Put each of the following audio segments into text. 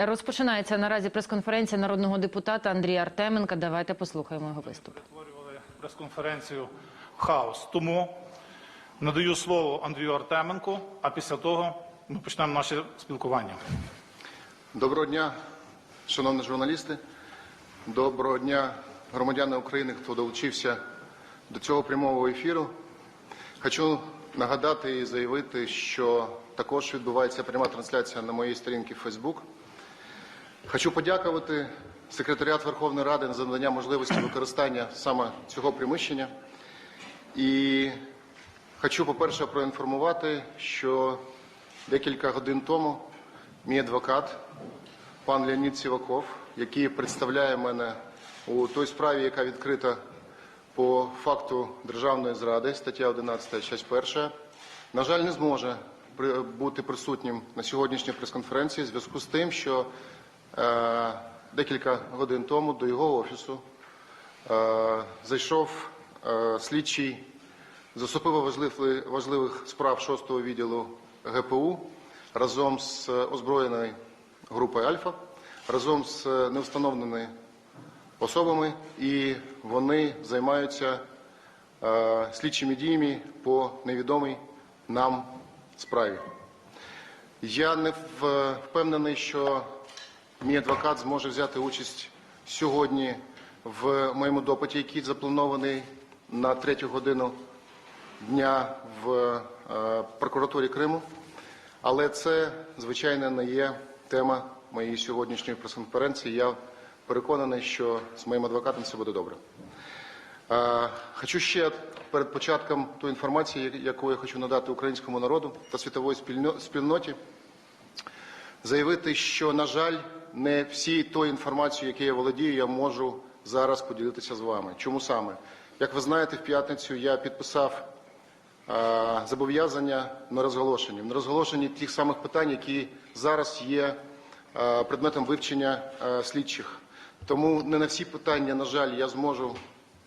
Розпочинається наразі прес-конференція народного депутата Андрія Артеменка. Давайте послухаємо його виступ. перетворювали прес-конференцію в хаос. Тому надаю слово Андрію Артеменку, а після того ми почнемо наше спілкування. Доброго дня, шановні журналісти. Доброго дня, громадяни України, хто долучився до цього прямого ефіру. Хочу нагадати і заявити, що також відбувається пряма трансляція на моїй сторінці в Facebook. Хочу подякувати секретаріат Верховної Ради за надання можливості використання саме цього приміщення. І хочу, по-перше, проінформувати, що декілька годин тому мій адвокат, пан Леонід Сіваков, який представляє мене у той справі, яка відкрита по факту державної зради, стаття 11, часть 1, на жаль, не зможе бути присутнім на сьогоднішній прес-конференції в зв'язку з тим, що декілька годин тому до його офісу е, зайшов е, слідчий з особливо важливих, справ 6-го відділу ГПУ разом з озброєною групою Альфа, разом з невстановленими особами, і вони займаються е, слідчими діями по невідомій нам справі. Я не впевнений, що мій адвокат зможе взяти участь сьогодні в моєму допиті, який запланований на третю годину дня в е, прокуратурі Криму. Але це, звичайно, не є тема моєї сьогоднішньої прес-конференції. Я переконаний, що з моїм адвокатом все буде добре. Е, Хочу ще перед початком ту інформації, яку я хочу надати українському народу та світової спільноті, заявити, що, на жаль, не всі тої інформації, яку я володію, я можу зараз поділитися з вами. Чому саме? Як ви знаєте, в п'ятницю я підписав е, зобов'язання на розголошенні, на розголошенні тих самих питань, які зараз є е, предметом вивчення е, слідчих. Тому не на всі питання, на жаль, я зможу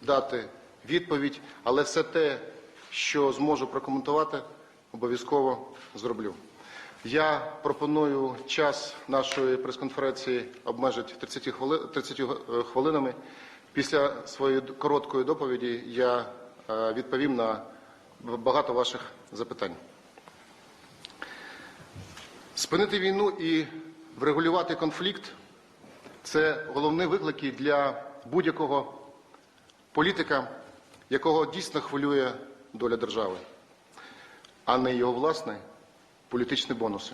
дати відповідь, але все те, що зможу прокоментувати, обов'язково зроблю. Я пропоную час нашої прес-конференції обмежити 30, хвили... 30 е, хвилинами. Після своєї короткої доповіді я е, відповім на багато ваших запитань. Спинити війну і врегулювати конфлікт це головні виклики для будь-якого політика, якого дійсно хвилює доля держави, а не його власні політичні бонуси.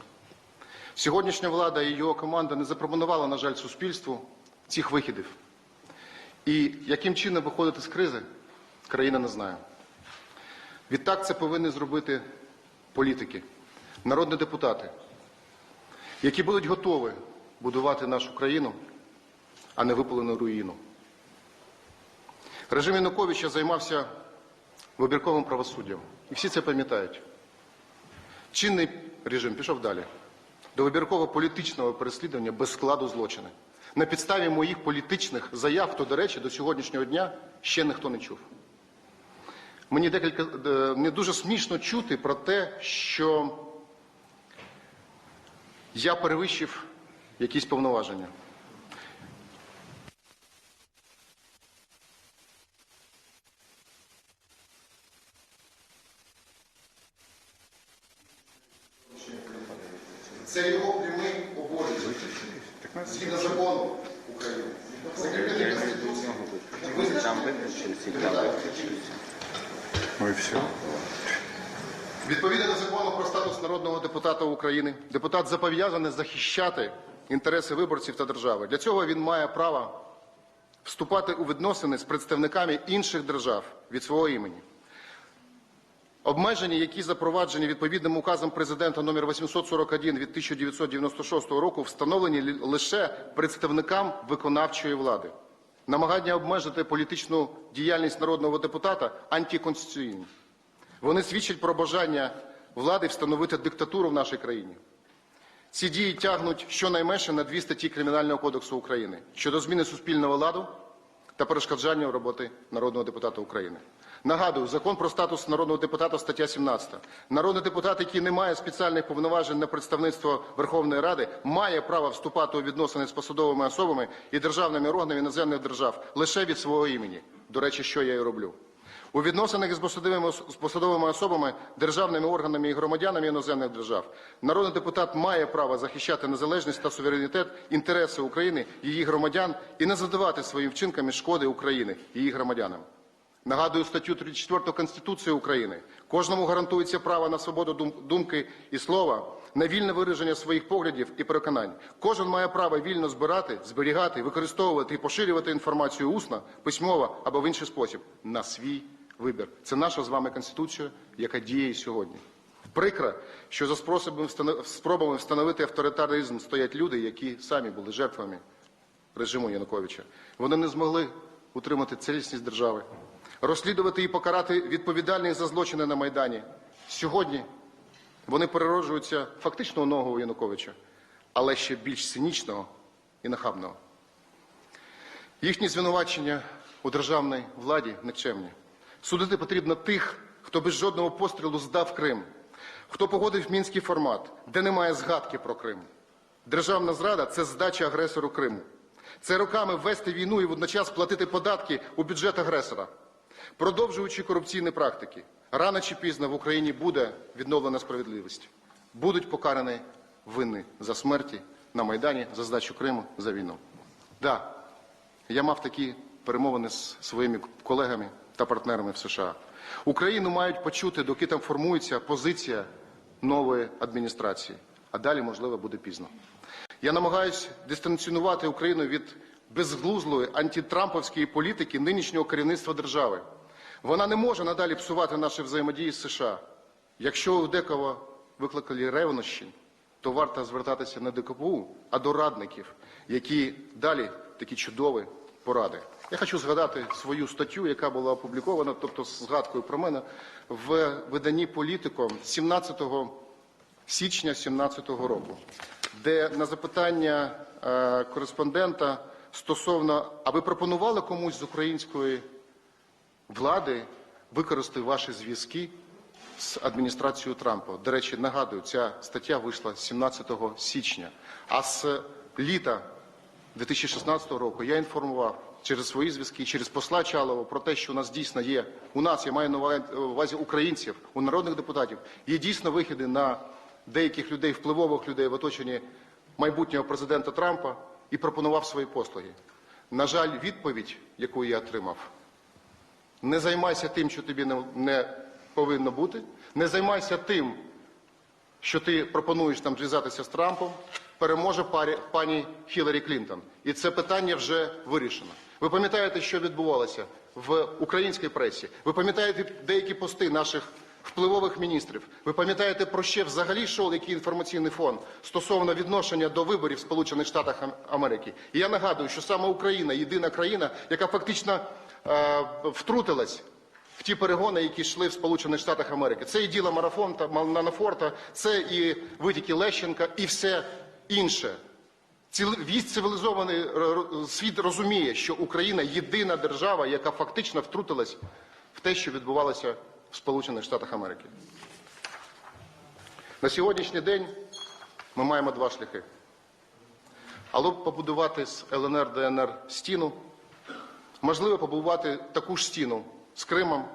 Сьогоднішня влада і його команда не запропонувала, на жаль, суспільству цих вихідів. І яким чином виходити з кризи, країна не знає. Відтак це повинні зробити політики, народні депутати, які будуть готові будувати нашу країну, а не випалену руїну. Режим Януковича займався вибірковим правосуддям. І всі це пам'ятають. Чинний режим пішов далі. До вибірково-політичного переслідування без складу злочини. На підставі моїх політичних заяв, то, до речі, до сьогоднішнього дня ще ніхто не чув. Мені декілька не дуже смішно чути про те, що я перевищив якісь повноваження. Це його прямий обов'язок згідно закону України. Закріплений виключився. Ну. Відповідно до закону про статус народного депутата України, депутат зобов'язаний захищати інтереси виборців та держави. Для цього він має право вступати у відносини з представниками інших держав від свого імені. Обмеження, які запроваджені відповідним указом президента номер 841 від 1996 року, встановлені лише представникам виконавчої влади. Намагання обмежити політичну діяльність народного депутата антиконституційні. Вони свідчать про бажання влади встановити диктатуру в нашій країні. Ці дії тягнуть щонайменше на дві статті Кримінального кодексу України щодо зміни суспільного ладу та перешкоджання роботи народного депутата України. Нагадую, закон про статус народного депутата, стаття 17. Народний депутат, який не має спеціальних повноважень на представництво Верховної Ради, має право вступати у відносини з посадовими особами і державними органами іноземних держав лише від свого імені. До речі, що я і роблю. У відносинах із посадовими, з посадовими особами, державними органами і громадянами іноземних держав народний депутат має право захищати незалежність та суверенітет, інтереси України, її громадян і не задавати своїми вчинками шкоди України, її громадянам. Нагадую статтю 34 Конституції України. Кожному гарантується право на свободу думки і слова, на вільне вираження своїх поглядів і переконань. Кожен має право вільно збирати, зберігати, використовувати і поширювати інформацію усно, письмово або в інший спосіб на свій вибір. Це наша з вами Конституція, яка діє сьогодні. Прикро, що за спробами встановити авторитаризм стоять люди, які самі були жертвами режиму Януковича. Вони не змогли утримати цілісність держави, розслідувати і покарати відповідальних за злочини на Майдані. Сьогодні вони перероджуються фактично нового Януковича, але ще більш цинічного і нахабного. Їхні звинувачення у державній владі никчемні. Судити потрібно тих, хто без жодного пострілу здав Крим, хто погодив мінський формат, де немає згадки про Крим. Державна зрада це здача агресору Криму. Це роками вести війну і водночас платити податки у бюджет агресора. Продовжуючи корупційні практики, рано чи пізно в Україні буде відновлена справедливість. Будуть покарані винні за смерті на Майдані, за здачу Криму, за війну. Да, я мав такі перемовини з своїми колегами та партнерами в США. Україну мають почути, доки там формується позиція нової адміністрації, а далі, можливо, буде пізно. Я намагаюся дистанціонувати Україну від безглузлої антитрамповської політики нинішнього керівництва держави. Вона не може надалі псувати наші взаємодії з США. Якщо у декого викликали ревнощі, то варто звертатися не до КПУ, а до радників, які далі такі чудові поради. Я хочу згадати свою статтю, яка була опублікована, тобто з згадкою про мене, в виданні «Політико» 17 січня 2017 року, де на запитання е, кореспондента стосовно, а ви пропонували комусь з української влади використати ваші зв'язки з адміністрацією Трампа. До речі, нагадую, ця стаття вийшла 17 січня. А з літа 2016 року я інформував через свої зв'язки, через посла Чалова про те, що у нас дійсно є, у нас, я маю на увазі українців, у народних депутатів, є дійсно вихіди на деяких людей, впливових людей в оточенні майбутнього президента Трампа і пропонував свої послуги. На жаль, відповідь, яку я отримав, не займайся тим, що тобі не, не повинно бути. Не займайся тим, що ти пропонуєш там зв'язатися з Трампом. Переможе парі, пані Хіларі Клінтон. І це питання вже вирішено. Ви пам'ятаєте, що відбувалося в українській пресі? Ви пам'ятаєте деякі пости наших впливових міністрів? Ви пам'ятаєте про ще взагалі йшов який інформаційний фон стосовно відношення до виборів в Сполучених Штатах Америки? І я нагадую, що саме Україна єдина країна, яка фактично втрутилась в ті перегони, які йшли в Сполучених Штатах Америки. Це і діло Марафонта, Манафорта, це і витіки Лещенка, і все інше. Весь цивілізований р- світ розуміє, що Україна єдина держава, яка фактично втрутилась в те, що відбувалося в Сполучених Штатах Америки. На сьогоднішній день ми маємо два шляхи. Або побудувати з ЛНР ДНР стіну, можливо побудувати таку ж стіну з Кримом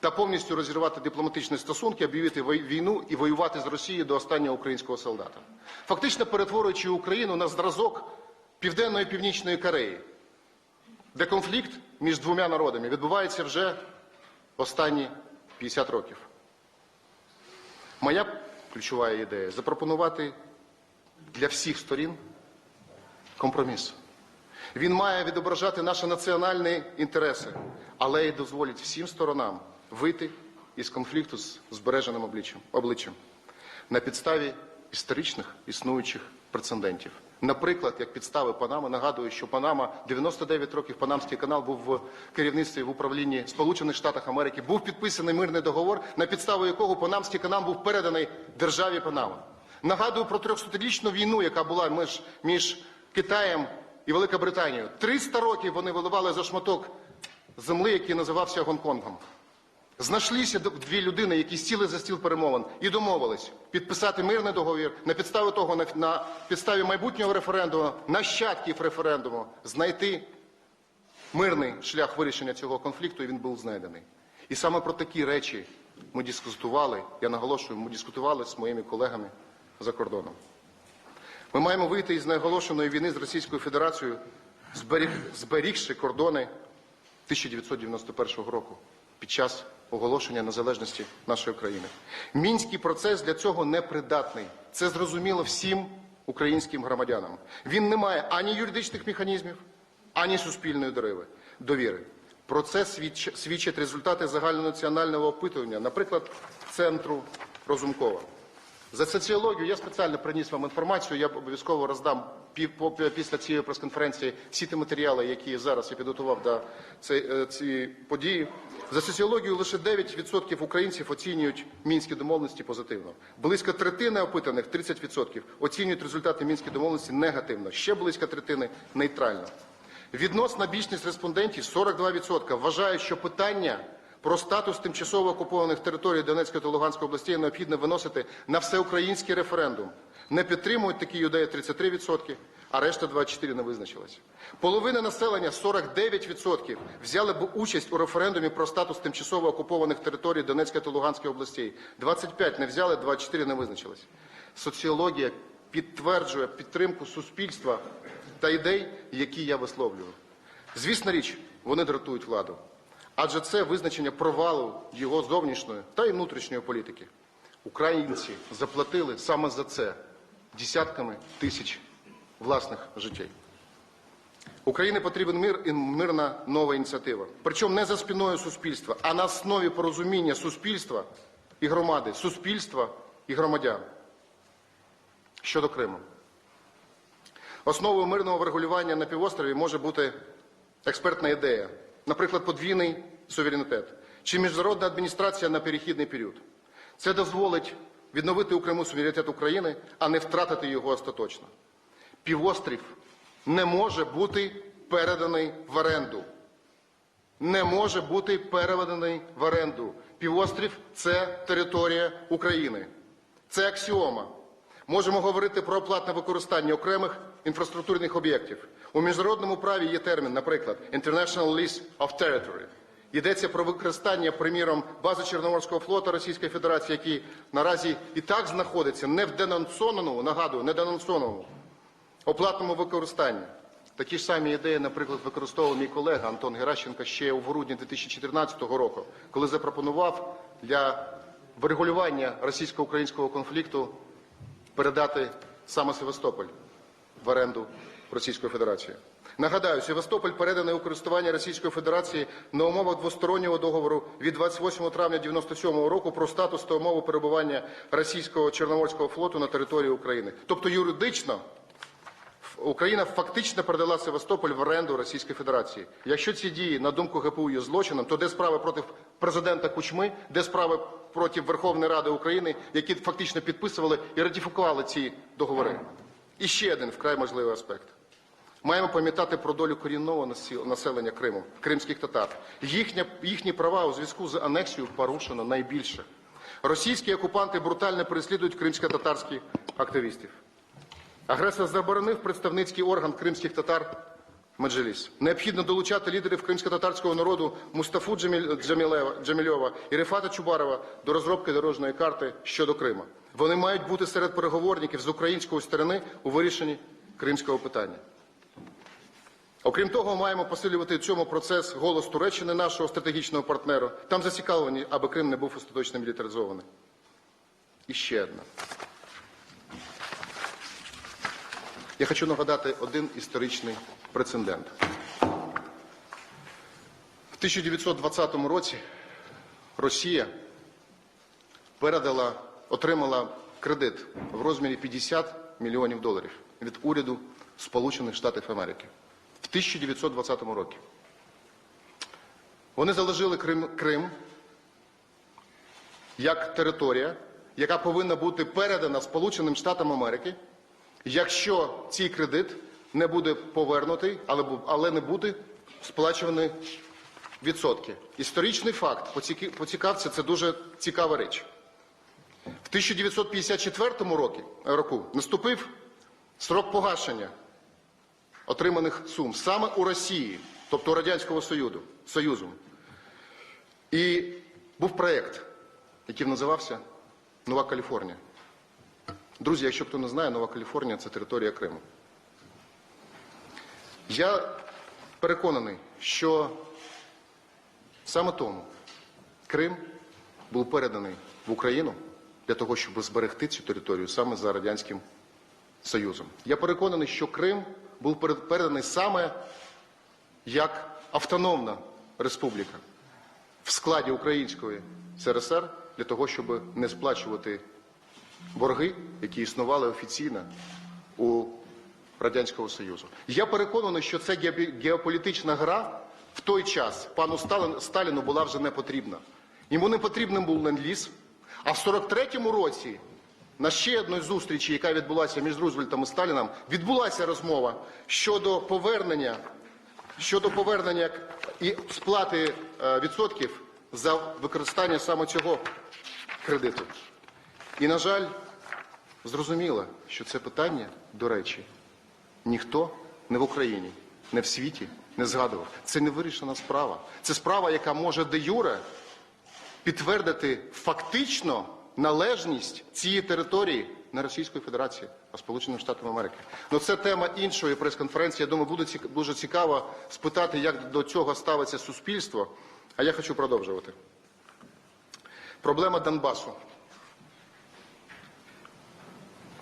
та повністю розірвати дипломатичні стосунки, об'явити війну і воювати з Росією до останнього українського солдата. Фактично перетворюючи Україну на зразок Південної Північної Кореї, де конфлікт між двома народами відбувається вже останні 50 років. Моя ключова ідея запропонувати для всіх сторін компроміс. Він має відображати наші національні інтереси, але й дозволить всім сторонам вийти із конфлікту з збереженим обличчям, обличчям на підставі історичних існуючих прецедентів. Наприклад, як підстави Панами, нагадую, що Панама 99 років Панамський канал був в керівництві в управлінні Сполучених Штатів Америки. Був підписаний мирний договор, на підставу якого Панамський канал був переданий державі Панама. Нагадую про 300-річну війну, яка була між, між Китаєм і Великобританією. 300 років вони виливали за шматок земли, який називався Гонконгом. Знайшлися дві людини, які сіли за стіл перемовин і домовились підписати мирний договір на підставі того, на, на підставі майбутнього референдуму, нащадків референдуму, знайти мирний шлях вирішення цього конфлікту, і він був знайдений. І саме про такі речі ми дискутували, я наголошую, ми дискутували з моїми колегами за кордоном. Ми маємо вийти із найголошеної війни з Російською Федерацією, зберіг, зберігши кордони 1991 року під час оголошення незалежності нашої країни. Мінський процес для цього непридатний. Це зрозуміло всім українським громадянам. Він не має ані юридичних механізмів, ані суспільної довіри. Про це свідчать результати загальнонаціонального опитування, наприклад, центру Розумкова. За соціологію я спеціально приніс вам інформацію. Я обов'язково роздам після цієї прес-конференції всі ті матеріали, які зараз я підготував до цієї цієї події. За соціологію лише 9% українців оцінюють мінські домовленості позитивно. Близько третини опитаних, 30%, оцінюють результати мінських домовленості негативно. Ще близько третини нейтрально. Відносна більшість респондентів 42% вважають, що питання про статус тимчасово окупованих територій Донецької та Луганської областей необхідно виносити на всеукраїнський референдум. Не підтримують такі юдеї 33%, а решта 24% не визначилась. Половина населення 49% взяли б участь у референдумі про статус тимчасово окупованих територій Донецької та Луганської областей. 25 не взяли, 24 не визначились. Соціологія підтверджує підтримку суспільства та ідей, які я висловлюю. Звісна річ, вони дратують владу. Адже це визначення провалу його зовнішньої та й внутрішньої політики. Українці заплатили саме за це десятками тисяч власних життей. Україні потрібен мир і мирна нова ініціатива. Причому не за спиною суспільства, а на основі порозуміння суспільства і громади, суспільства і громадян. Щодо Криму. Основою мирного врегулювання на півострові може бути експертна ідея, наприклад, подвійний суверенітет чи міжнародна адміністрація на перехідний період. Це дозволить відновити у суверенітет України, а не втратити його остаточно. Півострів не може бути переданий в оренду. Не може бути переведений в оренду. Півострів це територія України. Це аксіома. Можемо говорити про оплатне використання окремих інфраструктурних об'єктів. У міжнародному праві є термін, наприклад, International Lease of Territory. Йдеться про використання, приміром, бази Чорноморського флоту Російської Федерації, який наразі і так знаходиться не в денонсованому, нагадую, не денонсованому, оплатному використанні. Такі ж самі ідеї, наприклад, використовував мій колега Антон Геращенко ще у грудні 2014 року, коли запропонував для врегулювання російсько-українського конфлікту передати саме Севастополь в оренду Російської Федерації. Нагадаю, Севастополь переданий у користування Російської Федерації на умовах двостороннього договору від 28 травня 1997 року про статус та умови перебування російського Чорноморського флоту на території України. Тобто юридично Україна фактично передала Севастополь в оренду Російської Федерації. Якщо ці дії, на думку ГПУ, є злочином, то де справи проти президента Кучми, де справи проти Верховної Ради України, які фактично підписували і ратифікували ці договори. І ще один вкрай можливий аспект. Маємо пам'ятати про долю корінного населення Криму, кримських татар. Їхня, їхні права у зв'язку з анексією порушено найбільше. Російські окупанти брутально переслідують кримсько-татарських активістів. Агресор заборонив представницький орган кримських татар Меджеліс. Необхідно долучати лідерів кримсько-татарського народу Мустафу Джамільова і Рефата Чубарова до розробки дорожньої карти щодо Крима. Вони мають бути серед переговорників з української сторони у вирішенні кримського питання. Окрім того, маємо посилювати в цьому процес голос Туреччини, нашого стратегічного партнера. Там зацікавлені, аби Крим не був остаточно мілітаризований. І ще одна. Я хочу нагадати один історичний прецедент. В 1920 році Росія передала, отримала кредит в розмірі 50 мільйонів доларів від уряду Сполучених Штатів Америки в 1920 році. Вони заложили Крим, Крим як територія, яка повинна бути передана Сполученим Штатам Америки, якщо цей кредит не буде повернутий, але, але не буде сплачуваний відсотки. Історичний факт, поцікався, це дуже цікава річ. В 1954 році, року наступив срок погашення отриманих сум саме у Росії, тобто у Радянського. Союзу. І був проєкт, який називався Нова Каліфорнія. Друзі, якщо хто не знає, Нова Каліфорнія це територія Криму. Я переконаний, що саме тому Крим був переданий в Україну для того, щоб зберегти цю територію саме за Радянським Союзом. Я переконаний, що Крим був переданий саме як автономна республіка в складі Української СРСР для того, щоб не сплачувати борги, які існували офіційно у Радянського Союзу. Я переконаний, що ця геополітична гра в той час пану Сталіну була вже не потрібна. Йому не потрібним був ленд-ліз, а в 43-му році на ще одній зустрічі, яка відбулася між Рузвельтом і Сталіном, відбулася розмова щодо повернення, щодо повернення і сплати е, відсотків за використання саме цього кредиту. І, на жаль, зрозуміло, що це питання, до речі, ніхто не в Україні, не в світі не згадував. Це не вирішена справа. Це справа, яка може де юре підтвердити фактично належність цієї території не Російської Федерації, а Сполученим Штатам Америки. Ну це тема іншої прес-конференції. Я думаю, буде дуже цікаво спитати, як до цього ставиться суспільство. А я хочу продовжувати. Проблема Донбасу.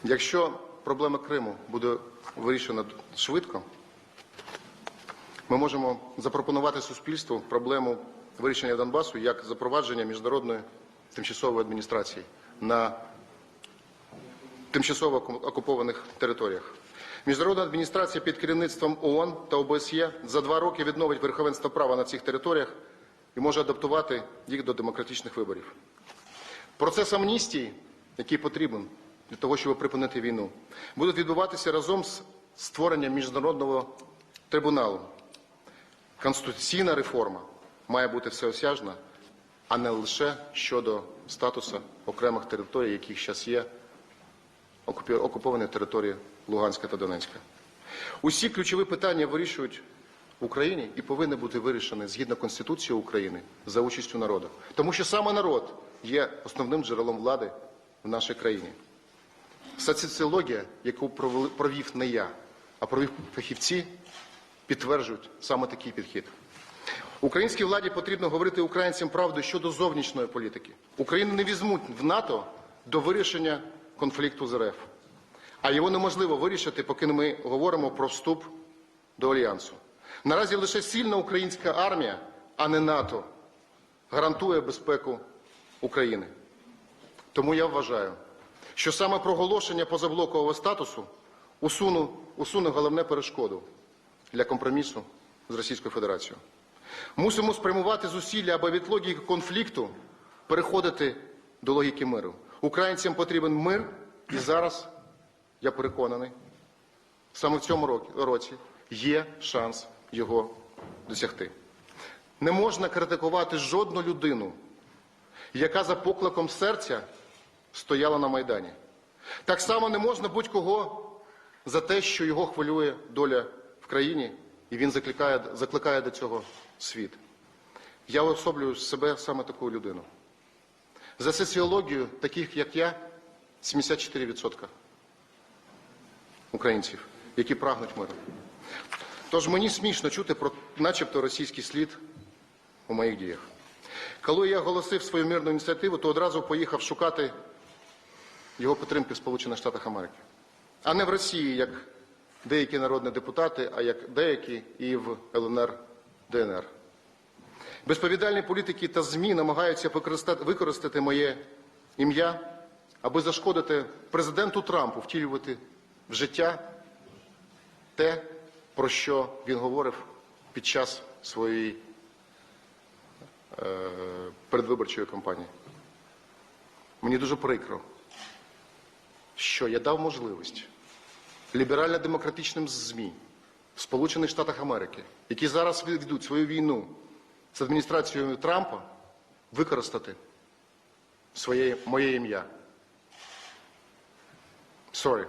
Якщо проблема Криму буде вирішена швидко, ми можемо запропонувати суспільству проблему вирішення Донбасу як запровадження міжнародної тимчасової адміністрації на тимчасово окупованих територіях. Міжнародна адміністрація під керівництвом ООН та ОБСЄ за два роки відновить верховенство права на цих територіях і може адаптувати їх до демократичних виборів. Процес амністії, який потрібен для того, щоб припинити війну, буде відбуватися разом з створенням міжнародного трибуналу. Конституційна реформа має бути всеосяжна, а не лише щодо статусу окремих територій, яких зараз є окуповані території Луганська та Донецька. Усі ключові питання вирішують в Україні і повинні бути вирішені згідно Конституції України за участю народу. Тому що саме народ є основним джерелом влади в нашій країні. Соціологія, яку провів не я, а провів фахівці, підтверджують саме такий підхід. Українській владі потрібно говорити українцям правду щодо зовнішньої політики. Україну не візьмуть в НАТО до вирішення конфлікту з РФ. А його неможливо вирішити, поки ми говоримо про вступ до Альянсу. Наразі лише сильна українська армія, а не НАТО, гарантує безпеку України. Тому я вважаю, що саме проголошення позаблокового статусу усуну, усуне головне перешкоду для компромісу з Російською Федерацією. Мусимо спрямувати зусилля, аби від логіки конфлікту переходити до логіки миру. Українцям потрібен мир, і зараз, я переконаний, саме в цьому році є шанс його досягти. Не можна критикувати жодну людину, яка за покликом серця стояла на Майдані. Так само не можна будь-кого за те, що його хвилює доля в країні, і він закликає, закликає до цього світ. Я особлюю себе саме таку людину. За соціологію, таких як я, 74% українців, які прагнуть миру. Тож мені смішно чути про начебто російський слід у моїх діях. Коли я оголосив свою мирну ініціативу, то одразу поїхав шукати його підтримки в Сполучених Штатах Америки. А не в Росії, як деякі народні депутати, а як деякі і в ЛНР, ДНР. Безповідальні політики та ЗМІ намагаються використати, моє ім'я, аби зашкодити президенту Трампу втілювати в життя те, про що він говорив під час своєї е, передвиборчої кампанії. Мені дуже прикро, що я дав можливість ліберально-демократичним ЗМІ в Сполучених Штатах Америки, які зараз ведуть свою війну з адміністрацією Трампа використати своє моє ім'я. Sorry,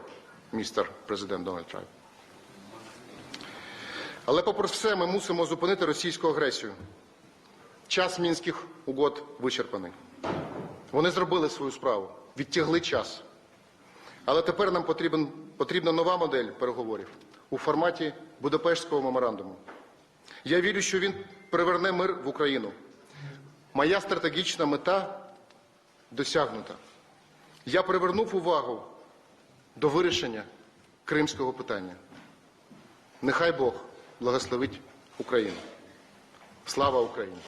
містер президент Дональд Трамп. Але попри все, ми мусимо зупинити російську агресію. Час мінських угод вичерпаний. Вони зробили свою справу, відтягли час. Але тепер нам потрібен, потрібна нова модель переговорів у форматі Будапештського меморандуму. Я вірю, що він приверне мир в Україну. Моя стратегічна мета досягнута. Я привернув увагу до вирішення кримського питання. Нехай Бог благословить Україну. Слава Україні!